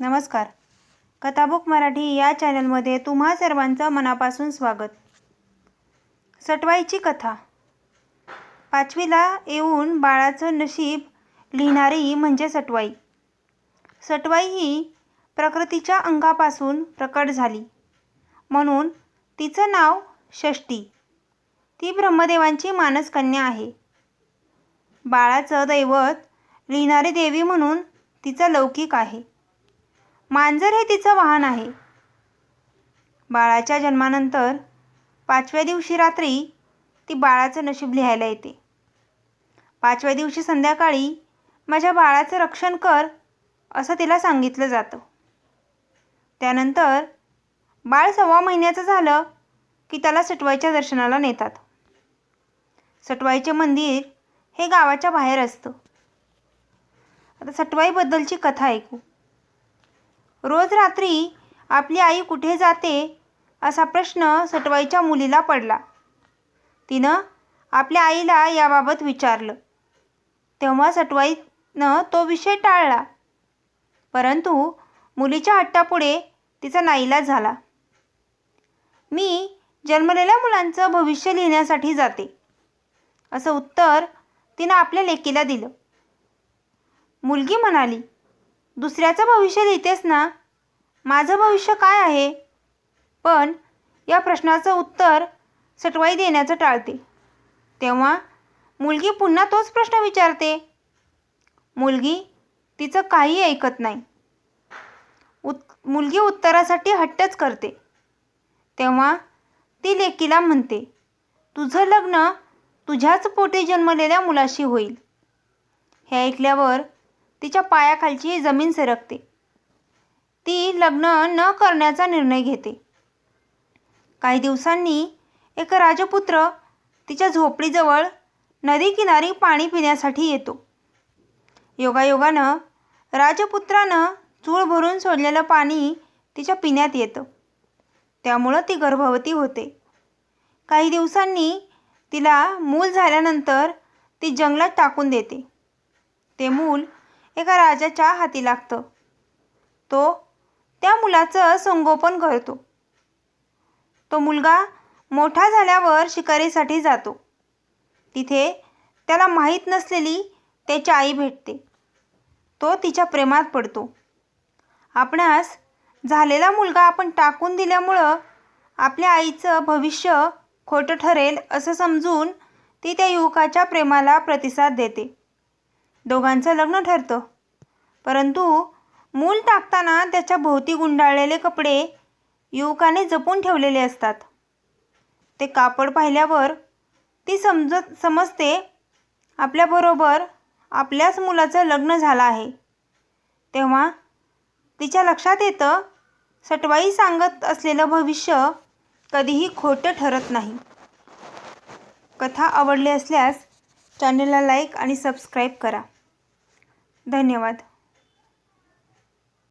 नमस्कार. कथाबुक मराठी या चॅनलमध्ये तुम्हा सर्वांचं मनापासून स्वागत. सटवाईची कथा. पाचवीला येऊन बाळाचं नशीब लिहिणारी म्हणजे सटवाई. सटवाई ही प्रकृतीच्या अंगापासून प्रकट झाली. म्हणून तिचं नाव षष्टी ती ब्रह्मदेवांची मानसकन्या आहे. बाळाचं दैवत लिहिणारी देवी म्हणून तिचं लौकिक आहे. मांजर हे तिचं वाहन आहे. बाळाच्या जन्मानंतर पाचव्या दिवशी रात्री ती बाळाचं नशीब लिहायला येते. पाचव्या दिवशी संध्याकाळी माझ्या बाळाचं रक्षण कर असं तिला सांगितलं जातं. त्यानंतर बाळ सव्वा महिन्याचं झालं की त्याला सटवाईच्या दर्शनाला नेतात. सटवाईचे मंदिर हे गावाच्या बाहेर असतं. आता सटवाईबद्दलची कथा ऐकू. रोज रात्री आपली आई कुठे जाते असा प्रश्न सटवाईच्या मुलीला पडला. तिनं आपल्या आईला याबाबत विचारलं. तेव्हा सटवाईनं तो विषय टाळला. परंतु मुलीच्या हट्टापुढे तिचा नाईलाज झाला. मी जन्मलेल्या मुलांचं भविष्य लिहिण्यासाठी जाते असं उत्तर तिनं आपल्या लेकीला दिलं. मुलगी म्हणाली दुसऱ्याचं भविष्य लिहितेस ना? माझं भविष्य काय आहे? पण या प्रश्नाचं उत्तर सटवाई देण्याचं टाळते. तेव्हा मुलगी पुन्हा तोच प्रश्न विचारते. मुलगी तिचं काही ऐकत नाही. उत मुलगी उत्तरासाठी हट्टच करते. तेव्हा ती लेकीला म्हणते तुझं लग्न तुझ्याच पोटी जन्मलेल्या मुलाशी होईल. हे ऐकल्यावर तिच्या पायाखालची जमीन सरकते. ती लग्न न करण्याचा निर्णय घेते. काही दिवसांनी एक राजपुत्र तिच्या झोपडीजवळ नदीकिनारी पाणी पिण्यासाठी येतो. योगायोगानं राजपुत्रानं चूळ भरून सोडलेलं पाणी तिच्या पिण्यात येतं. त्यामुळं ती गर्भवती होते. काही दिवसांनी तिला मूल झाल्यानंतर ती जंगलात टाकून देते. ते मूल एका राजाच्या हाती लागतं. तो त्या मुलाचं संगोपन करतो. तो मुलगा मोठा झाल्यावर शिकारीसाठी जातो. तिथे त्याला माहीत नसलेली त्याची आई भेटते. तो तिच्या प्रेमात पडतो. आपणास झालेला मुलगा आपण टाकून दिल्यामुळं आपल्या आईचं भविष्य खोटं ठरेल असं समजून ती त्या युवकाच्या प्रेमाला प्रतिसाद देते. दोघांचं लग्न ठरतं. परंतु मूल टाकताना त्याच्या भोवती गुंडाळलेले कपडे युवकाने जपून ठेवलेले असतात. ते कापड पाहिल्यावर ती समजत समजते आपल्याबरोबर आपल्याच मुलाचं लग्न झालं आहे. तेव्हा तिच्या लक्षात येतं सटवाई सांगत असलेलं भविष्य कधीही खोटं ठरत नाही. कथा आवडली असल्यास चॅनलला लाईक आणि सबस्क्राईब करा. धन्यवाद.